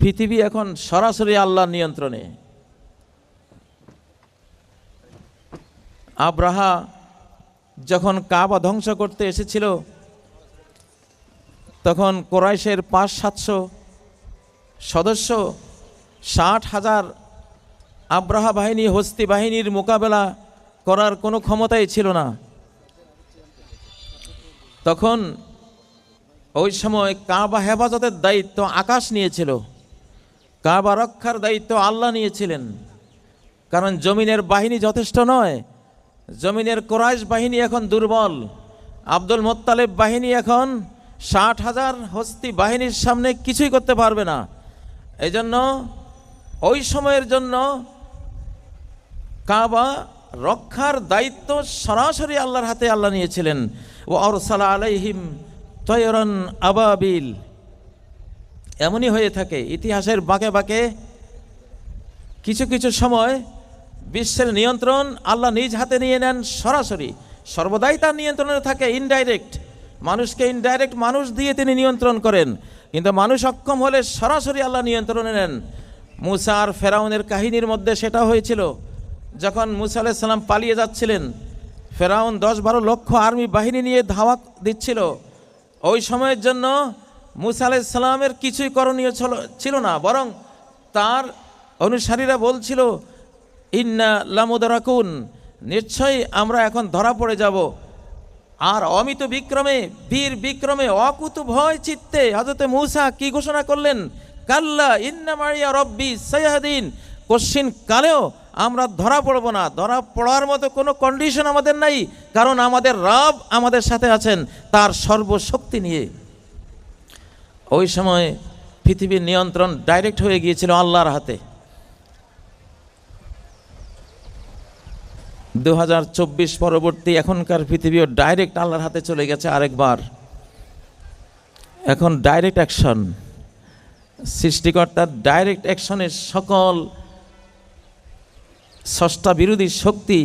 পৃথিবী এখন সরাসরি আল্লাহর নিয়ন্ত্রণে। আব্রাহা যখন কাবা ধ্বংস করতে এসেছিল, তখন কোরাইশের পাঁচ সাতশো সদস্য, ষাট হাজার আব্রাহা বাহিনী, হস্তি বাহিনীর মোকাবেলা করার কোনো ক্ষমতাই ছিল না। তখন ওই সময় কাবা হেফাজতের দায়িত্ব আকাশ নিয়েছিল। কাবা রক্ষার দায়িত্ব আল্লাহ নিয়েছিলেন। কারণ জমিনের বাহিনী যথেষ্ট নয়। জমিনের কোরাইশ বাহিনী এখন দুর্বল। আব্দুল মোত্তালেব বাহিনী এখন ষাট হাজার হস্তি বাহিনীর সামনে কিছুই করতে পারবে না। এই জন্য ওই সময়ের জন্য কাবা রক্ষার দায়িত্ব সরাসরি আল্লাহর হাতে আল্লাহ নিয়েছিলেন। ও অরসালা আলাইহিম তয়রন আবাবিল। এমনই হয়ে থাকে, ইতিহাসের বাঁকে বাঁকে কিছু কিছু সময় বিশ্বের নিয়ন্ত্রণ আল্লাহ নিজ হাতে নিয়ে নেন সরাসরি। সর্বদাই তার নিয়ন্ত্রণে থাকে ইনডাইরেক্ট মানুষকে ইনডাইরেক্ট মানুষ দিয়ে তিনি নিয়ন্ত্রণ করেন। কিন্তু মানুষ অক্ষম হলে সরাসরি আল্লাহ নিয়ন্ত্রণে নেন। মুসা আর ফেরাউনের কাহিনীর মধ্যে সেটা হয়েছিল। যখন মুসা আলাইসাল্লাম পালিয়ে যাচ্ছিলেন, ফেরাউন দশ বারো লক্ষ আর্মি বাহিনী নিয়ে ধাওয়া দিচ্ছিল। ওই সময়ের জন্য মুসা আলাইসাল্লামের কিছুই করণীয় ছিল- ছিল না, বরং তার অনুসারীরা বলছিল, ইন্না লামুদারাকুন, নিশ্চয়ই আমরা এখন ধরা পড়ে যাব। আর অমিত বিক্রমে, বীর বিক্রমে অকুত ভয় চিত্তে হজরতে মূসা কি ঘোষণা করলেন? কাল্লা ইন্না মারিয়া রব্বি সৈয়াদিন কশ্চিন কালেও আমরা ধরা পড়ব না। ধরা পড়ার মতো কোনো কন্ডিশন আমাদের নাই, কারণ আমাদের রব আমাদের সাথে আছেন, তার সর্বশক্তি নিয়ে। ওই সময় পৃথিবীর নিয়ন্ত্রণ ডাইরেক্ট হয়ে গিয়েছিল আল্লাহর হাতে। দু হাজার চব্বিশ পরবর্তী এখনকার পৃথিবীও ডাইরেক্ট আল্লাহর হাতে চলে গেছে আরেকবার। এখন ডাইরেক্ট অ্যাকশন। সৃষ্টিকর্তার ডাইরেক্ট অ্যাকশনের সকল ষষ্ঠা বিরোধী শক্তি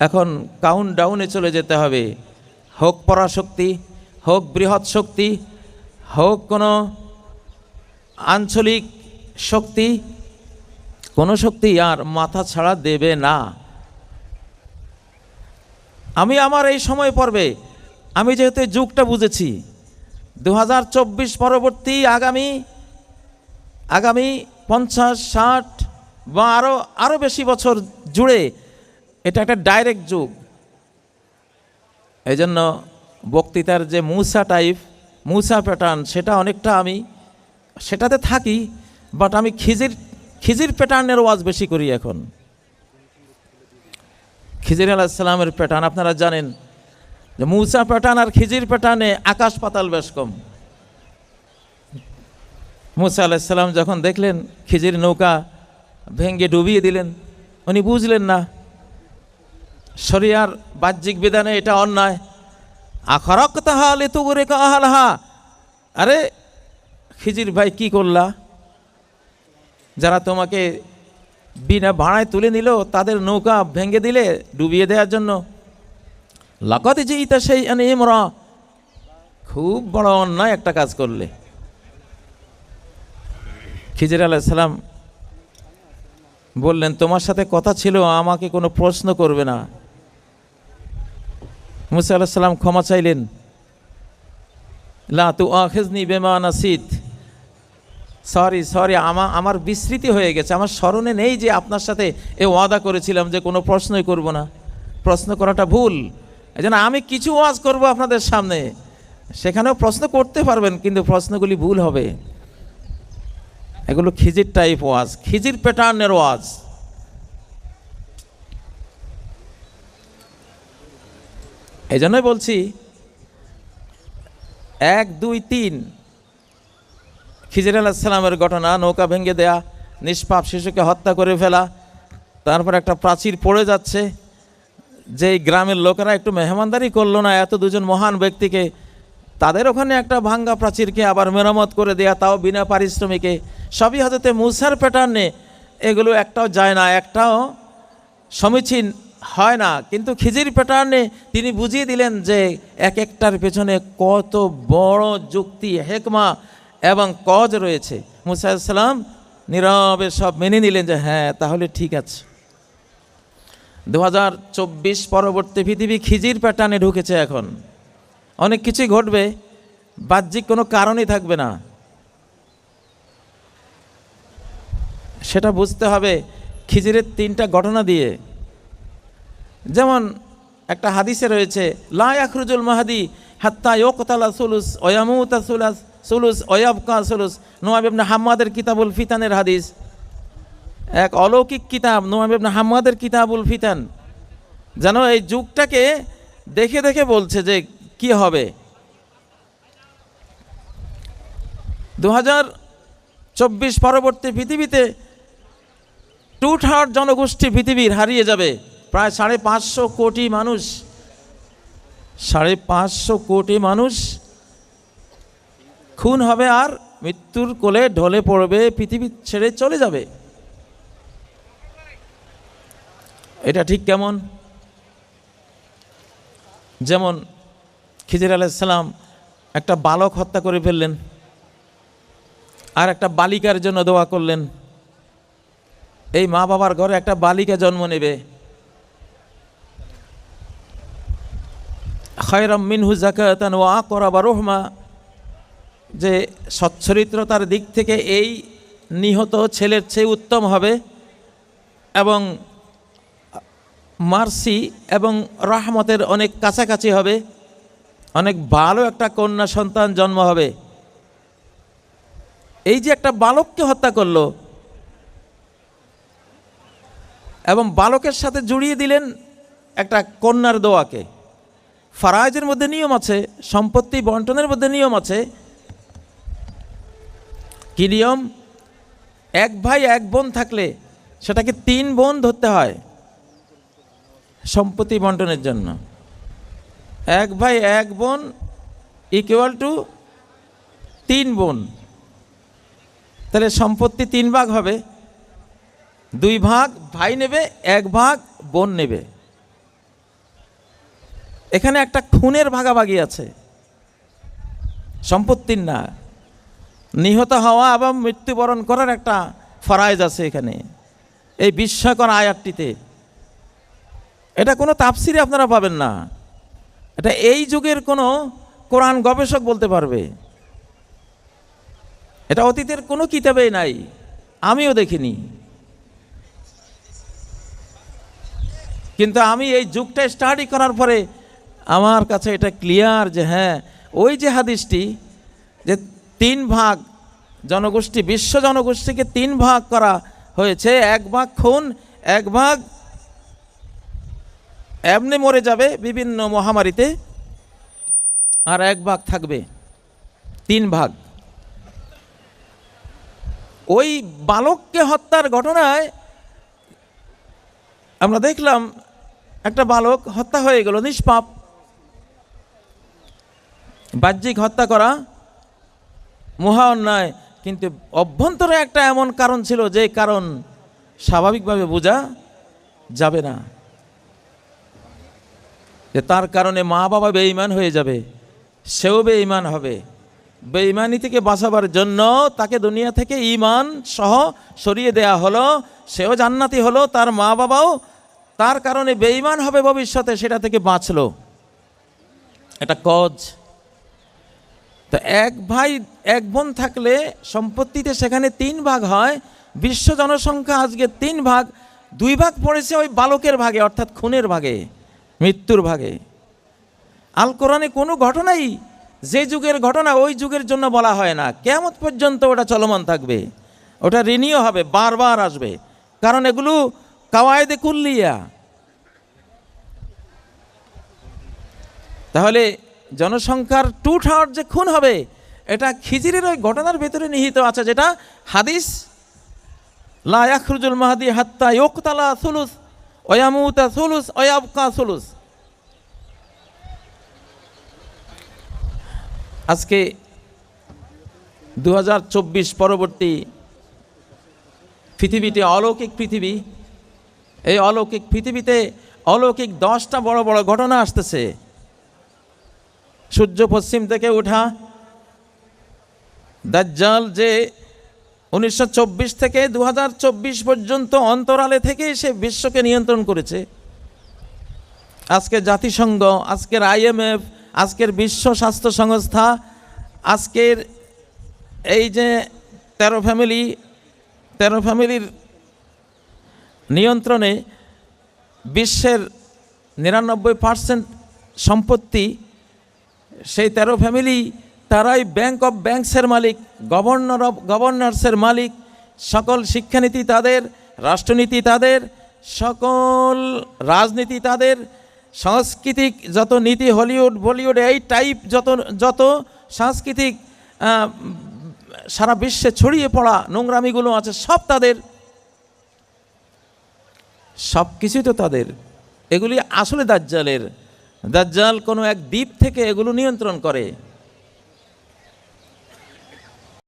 এখন কাউন্ট ডাউনে চলে যেতে হবে। হোক পরাশক্তি, হোক বৃহৎ শক্তি হোক কোনো আঞ্চলিক শক্তি, কোনো শক্তি আর মাথা ছাড়া দেবে না। আমি আমার এই সময় পর্বে, আমি যেহেতু যুগটা বুঝেছি দু হাজার চব্বিশ পরবর্তী আগামী আগামী পঞ্চাশ, ষাট বা আরও আরও বেশি বছর জুড়ে এটা একটা ডাইরেক্ট যুগ। এই জন্য বক্তৃতার যে মূসা টাইপ মূসা প্যাটার্ন সেটা অনেকটা আমি, সেটাতে থাকি বাট আমি খিজির খিজির প্যাটার্নের ওয়াজ বেশি করি এখন। খিজির আলাহিসাল্লামের প্যাটার্ন আপনারা জানেন যে মূসা প্যাটার্ন আর খিজির প্যাটার্নে আকাশ পাতাল বেশ কম। মুসা আলাহিসাল্লাম যখন দেখলেন খিজির নৌকা ভেঙ্গে ডুবিয়ে দিলেন, উনি বুঝলেন না, শরিয়ার বাহ্যিক বিধানে এটা অন্যায়। আখরক তাহা তাহালে তুগুরে কাহালহা আরে, খিজির ভাই কি করলা? যারা তোমাকে বিনা ভাড়ায় তুলে নিল, তাদের নৌকা ভেঙে দিলে ডুবিয়ে দেওয়ার জন্য। লাকত যে ইতা সেই আনে ইমরা। খুব বড় অন্যায় একটা কাজ করলে। খিজির আলাইসালাম বললেন, তোমার সাথে কথা ছিল, আমাকে কোনো প্রশ্ন করবে না। মুসা আলাহিসাল্লাম ক্ষমা চাইলেন। লা তু আখেজনি বেমা নাসিদ সরি সরি, আমা, আমার বিস্মৃতি হয়ে গেছে। আমার স্মরণে নেই যে আপনার সাথে এ ওয়াদা করেছিলাম যে কোনো প্রশ্নই করব না। প্রশ্ন করাটা ভুল। এই আমি কিছু ওয়াজ করব আপনাদের সামনে। সেখানেও প্রশ্ন করতে পারবেন, কিন্তু প্রশ্নগুলি ভুল হবে। এগুলো খিজির টাইপ ওয়াজ, খিজির প্যাটার্নের ওয়াজ। এই জন্যই বলছি, এক, দুই, তিন। খিজির আলাহিসাল্লামের ঘটনা, নৌকা ভেঙে দেয়া, নিষ্পাপ শিশুকে হত্যা করে ফেলা, তারপর একটা প্রাচীর পড়ে যাচ্ছে যে গ্রামের লোকেরা একটু মেহমানদারি করল না, এত দুজন মহান ব্যক্তিকে, তাদের ওখানে একটা ভাঙ্গা প্রাচীরকে আবার মেরামত করে দেয়া, তাও বিনা পারিশ্রমিকে। সবই হজরতে মুসার প্যাটার্নে এগুলো একটাও যায় না, একটাও সমীচীন হয় না। কিন্তু খিজির প্যাটার্নে তিনি বুঝিয়ে দিলেন যে এক একটার পেছনে কত বড় যুক্তি, হেকমা এবং কজ রয়েছে। মুসা সালাম নীরবে সব মেনে নিলেন যে হ্যাঁ তাহলে ঠিক আছে। দু হাজার চব্বিশ পরবর্তী পৃথিবী খিজির প্যাটার্নে ঢুকেছে এখন। অনেক কিছুই ঘটবে, বাহ্যিক কোনো কারণই থাকবে না। সেটা বুঝতে হবে, খিজিরের তিনটা ঘটনা দিয়ে। যেমন একটা হাদিসে রয়েছে, লা আখরুজুল মাহাদি হাত্তা ইয়কতালা সুলুস ওয়ামুতা সুলাস, সুলুস ওয়াবকা সুলুস। নোয়াব ইবনে হাম্মাদের কিতাবুল ফিতানের হাদিস। এক অলৌকিক কিতাব, নোয়াব ইবনে হাম্মাদের কিতাবুল ফিতান। যেন এই যুগটাকে দেখে দেখে বলছে যে কি হবে। দু হাজার চব্বিশ পরবর্তী পৃথিবীতে টু থার্ড জনগোষ্ঠী পৃথিবীর হারিয়ে যাবে। প্রায় সাড়ে পাঁচশো কোটি মানুষ, সাড়ে পাঁচশো কোটি মানুষ খুন হবে আর মৃত্যুর কোলে ঢলে পড়বে, পৃথিবী ছেড়ে চলে যাবে। এটা ঠিক কেমন? যেমন খিজির আলাইসালাম একটা বালক হত্যা করে ফেললেন, আর একটা বালিকার জন্য দোয়া করলেন। এই মা বাবার ঘরে একটা বালিকা জন্ম নেবে। খয়রম মিনহু জাকাতান ও আকরাবা রহমা। যে সচ্চরিত্রতার দিক থেকে এই নিহত ছেলের চেয়ে উত্তম হবে এবং মার্সি এবং রহমতের অনেক কাছাকাছি হবে, অনেক ভালো একটা কন্যা সন্তান জন্ম হবে। এই যে একটা বালককে হত্যা করল এবং বালকের সাথে জুড়িয়ে দিলেন একটা কন্যার দোয়াকে। ফারাজের মধ্যে নিয়ম আছে, সম্পত্তি বন্টনের মধ্যে নিয়ম আছে। কি নিয়ম? এক ভাই এক বোন থাকলে সেটাকে তিন বোন ধরতে হয় সম্পত্তি বন্টনের জন্য। এক ভাই এক বোন ইকুয়াল টু তিন বোন। তাহলে সম্পত্তি তিন ভাগ হবে। দুই ভাগ ভাই নেবে, এক ভাগ বোন নেবে। এখানে একটা খুনের ভাগাভাগি আছে। সম্পত্তির না। নিহত হওয়া এবং মৃত্যুবরণ করার একটা ফরাইজ আছে এখানে। এই বিস্ময়কর আয়াতটিতে। এটা কোনো তাপসিরে আপনারা পাবেন না। এটা এই যুগের কোনো কোরআন গবেষক বলতে পারবে। এটা অতীতের কোনো কিতাবেই নাই। আমিও দেখিনি। কিন্তু আমি এই যুগটা স্টাডি করার পরে আমার কাছে এটা ক্লিয়ার যে হ্যাঁ ওই যে হাদিসটি যে তিন ভাগ জনগোষ্ঠী, বিশ্ব জনগোষ্ঠীকে তিন ভাগ করা হয়েছে, এক ভাগ খুন, এক ভাগ এমনি মরে যাবে বিভিন্ন মহামারীতে, আর এক ভাগ থাকবে, তিন ভাগ। ওই বালককে হত্যার ঘটনায় আমরা দেখলাম একটা বালক হত্যা হয়ে গেল, নিষ্পাপ। বাহ্যিক হত্যা করা মহা অন্যায়। কিন্তু অভ্যন্তরে একটা এমন কারণ ছিল যে কারণ স্বাভাবিকভাবে বোঝা যাবে না। যে তার কারণে মা বাবা বেঈমান হয়ে যাবে, সেও বেঈমান হবে। বেঈমানি থেকে বাঁচাবার জন্য তাকে দুনিয়া থেকে ইমান সহ সরিয়ে দেয়া হলো, সেও জান্নাতি হলো, তার মা বাবাও তার কারণে বেঈমান হবে ভবিষ্যতে, সেটা থেকে বাঁচলো। এটা কজ। তো এক ভাই, এক বোন থাকলে সম্পত্তিতে সেখানে তিন ভাগ হয়, বিশ্ব জনসংখ্যা আজকে তিন ভাগ, দুই ভাগ পড়েছে ওই বালকের ভাগে, অর্থাৎ খুনের ভাগে, মৃত্যুর ভাগে। আল কোরআনে কোনো ঘটনাই যে যুগের ঘটনা ওই যুগের জন্য বলা হয় না। কেমন পর্যন্ত ওটা চলমান থাকবে। ওটা রিনিও হবে, বারবার আসবে। কারণ এগুলো কাওয়ায়দে কুল্লিয়া। তাহলে জনসংখ্যার টু থার্ড যে খুন হবে, এটা খিজিরের ওই ঘটনার ভেতরে নিহিত আছে, যেটা হাদিস, লা ইয়াখরুজুল মাহাদি হাত্তা ইয়কতালা সুলুস ওয়ামুতা সুলুস ওয়াবকা সুলুস। আজকে দু হাজার চব্বিশ পরবর্তী পৃথিবীতে অলৌকিক পৃথিবী, এই অলৌকিক পৃথিবীতে অলৌকিক দশটা বড় বড় ঘটনা আসতেছে। সূর্য পশ্চিম থেকে ওঠা দাজ্জাল যে উনিশশো চব্বিশ থেকে দু হাজার চব্বিশ পর্যন্ত অন্তরালে থেকে সে বিশ্বকে নিয়ন্ত্রণ করেছে। আজকে জাতিসংঘ, আজকের আইএমএফ আজকের বিশ্ব স্বাস্থ্য সংস্থা, আজকের এই যে তেরো ফ্যামিলি, তেরো ফ্যামিলির নিয়ন্ত্রণে বিশ্বের নিরানব্বই পার্সেন্ট সম্পত্তি সেই তেরো ফ্যামিলি তারাই ব্যাংক অফ ব্যাংকসের মালিক গভর্নর অফ গভর্নর্সের মালিক, সকল শিক্ষানীতি তাদের, রাষ্ট্রনীতি তাদের, সকল রাজনীতি তাদের, সাংস্কৃতিক যত নীতি হলিউড, বলিউড, এই টাইপ যত যত সাংস্কৃতিক সারা বিশ্বে ছড়িয়ে পড়া নোংরামিগুলো আছে, সব তাদের। সব কিছুই তো তাদের। এগুলি আসলে দাজ্জালের দাজ্জাল কোনো এক দ্বীপ থেকে এগুলো নিয়ন্ত্রণ করে।